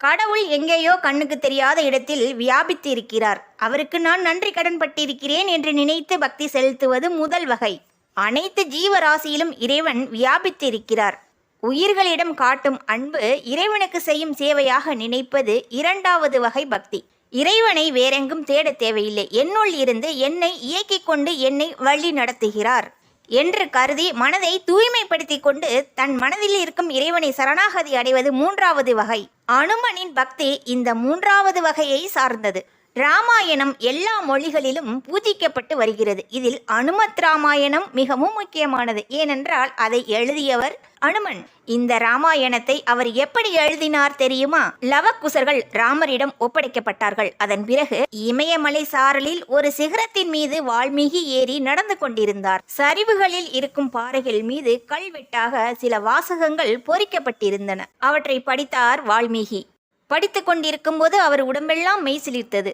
கடவுள் எங்கேயோ கண்ணுக்கு தெரியாத இடத்தில் வியாபித்து இருக்கிறார் அவருக்கு நான் நன்றி கடன் பட்டிருக்கிறேன் என்று நினைத்து பக்தி செலுத்துவது முதல் வகை. அனைத்து ஜீவராசியிலும் இறைவன் வியாபித்து இருக்கிறார் உயிர்களிடம் காட்டும் அன்பு இறைவனுக்கு செய்யும் சேவையாக நினைப்பது இரண்டாவது வகை பக்தி. இறைவனை வேறெங்கும் தேடத் தேவையில்லை. என்னுள் இருந்து என்னை இயக்கிக் கொண்டு என்னை வழி நடத்துகிறார் என்று கருதி மனதை தூய்மைப்படுத்தி கொண்டு தன் மனதில் இருக்கும் இறைவனை சரணாகதி அடைவது மூன்றாவது வகை. அனுமனின் பக்தி இந்த மூன்றாவது வகையை சார்ந்தது. ராமாயணம் எல்லா மொழிகளிலும் பூஜிக்கப்பட்டு வருகிறது. இதில் அனுமத் ராமாயணம் மிகவும் முக்கியமானது. ஏனென்றால் அதை எழுதியவர் அனுமன். இந்த ராமாயணத்தை அவர் எப்படி எழுதினார் தெரியுமா? லவக்குசர்கள் ராமரிடம் ஒப்படைக்கப்பட்டார்கள். அதன் பிறகு இமயமலை சாரலில் ஒரு சிகரத்தின் மீது வால்மீகி ஏறி நடந்து கொண்டிருந்தார். சரிவுகளில் இருக்கும் பாறைகள் மீது கல்வெட்டாக சில வாசகங்கள் பொறிக்கப்பட்டிருந்தன. அவற்றை படித்தார் வால்மீகி. படித்துக் கொண்டிருக்கும்போது அவர் உடம்பெல்லாம் மெய் சிலிர்த்தது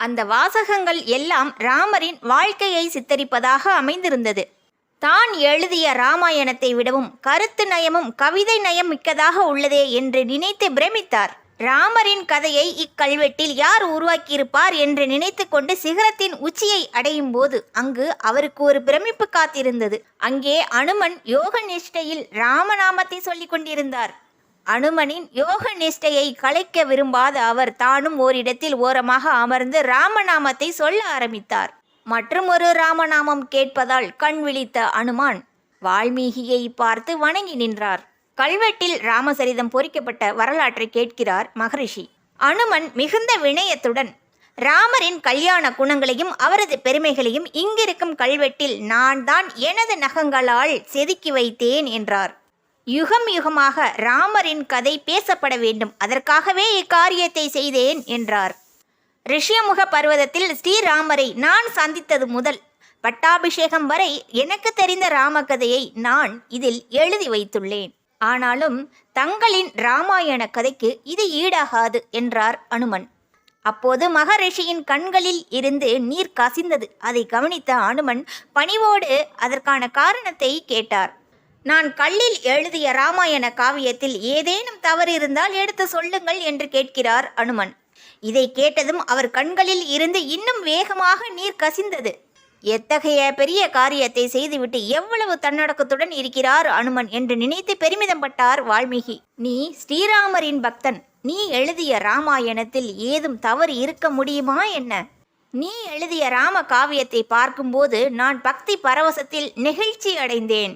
அந்த வாசகங்கள் எல்லாம் ராமரின் வாழ்க்கையை சித்தரிப்பதாக அமைந்திருந்தது. தான் எழுதிய ராமாயணத்தை விடவும் கருத்து நயமும் கவிதை நயம் மிக்கதாக உள்ளதே என்று நினைத்து பிரமித்தார். ராமரின் கதையை இக்கல்வெட்டில் யார் உருவாக்கியிருப்பார் என்று நினைத்து கொண்டு சிகரத்தின் உச்சியை அடையும் போது அங்கு அவருக்கு ஒரு பிரமிப்பு காத்திருந்தது. அங்கே அனுமன் யோக நிஷ்டையில் ராமநாமத்தை சொல்லிக் கொண்டிருந்தார். அனுமனின் யோக நிஷ்டையை கலைக்க விரும்பாத அவர் தானும் ஓரிடத்தில் ஓரமாக அமர்ந்து ராமநாமத்தை சொல்ல ஆரம்பித்தார். மற்றும் ஒரு ராமநாமம் கேட்பதால் கண் விழித்த அனுமான் வால்மீகியை பார்த்து வணங்கி நின்றார். கல்வெட்டில் ராமசரிதம் பொறிக்கப்பட்ட வரலாற்றை கேட்கிறார் மகரிஷி. அனுமன் மிகுந்த வினயத்துடன் ராமரின் கல்யாண குணங்களையும் அவரது பெருமைகளையும் இங்கிருக்கும் கல்வெட்டில் நான் தான் எனது நகங்களால் செதுக்கி வைத்தேன் என்றார். யுகம் யுகமாக ராமரின் கதை பேசப்பட வேண்டும். அதற்காகவே இக்காரியத்தை செய்தேன் என்றார். ரிஷியமுக பர்வதத்தில் ஸ்ரீராமரை நான் சந்தித்தது முதல் பட்டாபிஷேகம் வரை எனக்கு தெரிந்த ராமகதையை நான் இதில் எழுதி வைத்துள்ளேன். ஆனாலும் தங்களின் ராமாயண கதைக்கு இது ஈடாகாது என்றார் அனுமன். அப்போது மகரிஷியின் கண்களில் இருந்து நீர் கசிந்தது. அதை கவனித்த அனுமன் பணிவோடு அதற்கான காரணத்தை கேட்டார். நான் கல்லில் எழுதிய ராமாயண காவியத்தில் ஏதேனும் தவறு இருந்தால் எடுத்து சொல்லுங்கள் என்று கேட்கிறார் அனுமன். இதை கேட்டதும் அவர் கண்களில் இருந்து இன்னும் வேகமாக நீர் கசிந்தது. எத்தகைய பெரிய காரியத்தை செய்துவிட்டு எவ்வளவு தன்னடக்கத்துடன் இருக்கிறார் அனுமன் என்று நினைத்து பெருமிதம் பட்டார் வால்மீகி. நீ ஸ்ரீராமரின் பக்தன். நீ எழுதிய ராமாயணத்தில் ஏதும் தவறு இருக்க முடியுமா என்ன? நீ எழுதிய ராம காவியத்தை பார்க்கும்போது நான் பக்தி பரவசத்தில் நெகிழ்ச்சி அடைந்தேன்.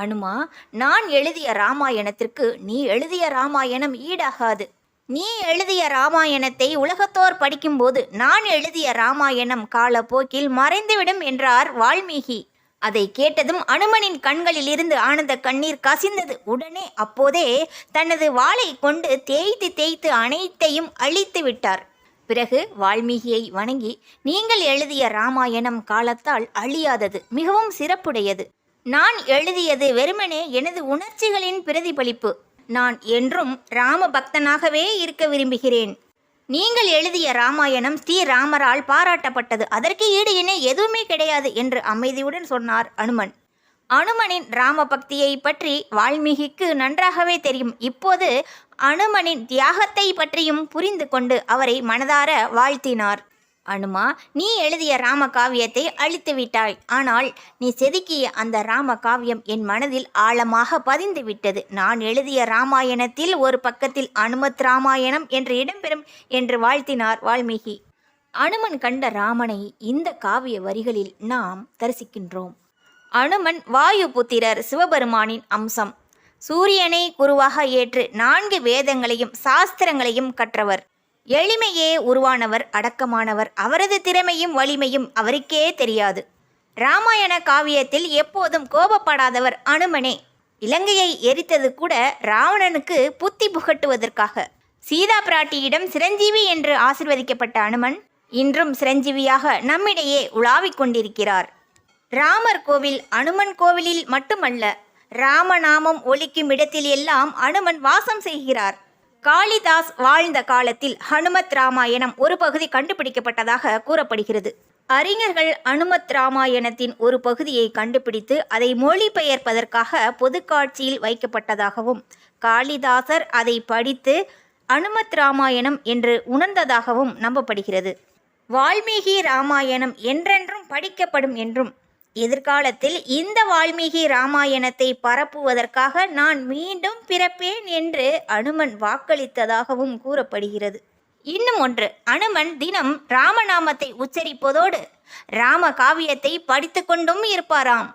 அனுமா நான் எழுதிய ராமாயணத்திற்கு நீ எழுதிய ராமாயணம் ஈடாகாது. நீ எழுதிய ராமாயணத்தை உலகத்தோர் படிக்கும்போது நான் எழுதிய ராமாயணம் காலப்போக்கில் மறைந்துவிடும் என்றார் வால்மீகி. அதை கேட்டதும் அனுமனின் கண்களில் இருந்து ஆனந்த கண்ணீர் கசிந்தது. உடனே அப்போதே தனது வாளை கொண்டு தேய்த்து தேய்த்து அனைத்தையும் அழித்து விட்டார். பிறகு வால்மீகியை வணங்கி நீங்கள் எழுதிய ராமாயணம் காலத்தால் அழியாதது மிகவும் சிறப்புடையது. நான் எழுதியது வெறுமனே எனது உணர்ச்சிகளின் பிரதிபலிப்பு. நான் என்றும் ராம பக்தனாகவே இருக்க விரும்புகிறேன். நீங்கள் எழுதிய ராமாயணம் ஸ்ரீ ராமரால் பாராட்டப்பட்டது. அதற்கு ஈடு இணை எதுவுமே கிடையாது என்று அமைதியுடன் சொன்னார் அனுமன். அனுமனின் ராம பக்தியை பற்றி வால்மீகிக்கு நன்றாகவே தெரியும். இப்போது அனுமனின் தியாகத்தை பற்றியும் புரிந்து கொண்டு அவரை மனதார வாழ்த்தினார். அனுமா நீ எழுதிய ராம காவியத்தை அழித்து விட்டாய். ஆனால் நீ செதுக்கிய அந்த ராம காவியம் என் மனதில் ஆழமாக பதிந்து விட்டது. நான் எழுதிய ராமாயணத்தில் ஒரு பக்கத்தில் அனுமத் ராமாயணம் என்று இடம்பெறும் என்று வாழ்த்தினார் வால்மீகி. அனுமன் கண்ட ராமனை இந்த காவிய வரிகளில் நாம் தரிசிக்கின்றோம். அனுமன் வாயு புத்திரர் சிவபெருமானின் அம்சம். சூரியனை குருவாக ஏற்று நான்கு வேதங்களையும் சாஸ்திரங்களையும் கற்றவர். எளிமையே உருவானவர் அடக்கமானவர். அவரது திறமையும் வலிமையும் அவருக்கே தெரியாது. ராமாயண காவியத்தில் எப்போதும் கோபப்படாதவர் அனுமனே. இலங்கையை எரித்தது கூட ராவணனுக்கு புத்தி புகட்டுவதற்காக. சீதா பிராட்டியிடம் சிரஞ்சீவி என்று ஆசிர்வதிக்கப்பட்ட அனுமன் இன்றும் சிரஞ்சீவியாக நம்மிடையே உலாவிக் கொண்டிருக்கிறார். ராமர் கோவில் அனுமன் கோவிலில் மட்டுமல்ல ராமநாமம் ஒலிக்கும் இடத்தில் எல்லாம் அனுமன் வாசம் செய்கிறார். காளிதாஸ் வாழ்ந்த காலத்தில் ஹனுமத் ராமாயணம் ஒரு பகுதி கண்டுபிடிக்கப்பட்டதாக கூறப்படுகிறது. அறிஞர்கள் அனுமத் ராமாயணத்தின் ஒரு பகுதியை கண்டுபிடித்து அதை மொழிபெயர்ப்பதற்காக பொதுக்காட்சியில் வைக்கப்பட்டதாகவும் காளிதாசர் அதை படித்து அனுமத் ராமாயணம் என்று உணர்ந்ததாகவும் நம்பப்படுகிறது. வால்மீகி ராமாயணம் என்றென்றும் படிக்கப்படும் என்றும் எதிர்காலத்தில் இந்த வால்மீகி ராமாயணத்தை பரப்புவதற்காக நான் மீண்டும் பிறப்பேன் என்று அனுமன் வாக்களித்ததாகவும் கூறப்படுகிறது. இன்னும் ஒன்று அனுமன் தினம் ராமநாமத்தை உச்சரிப்பதோடு ராம காவியத்தை படித்து கொண்டும் இருப்பாராம்.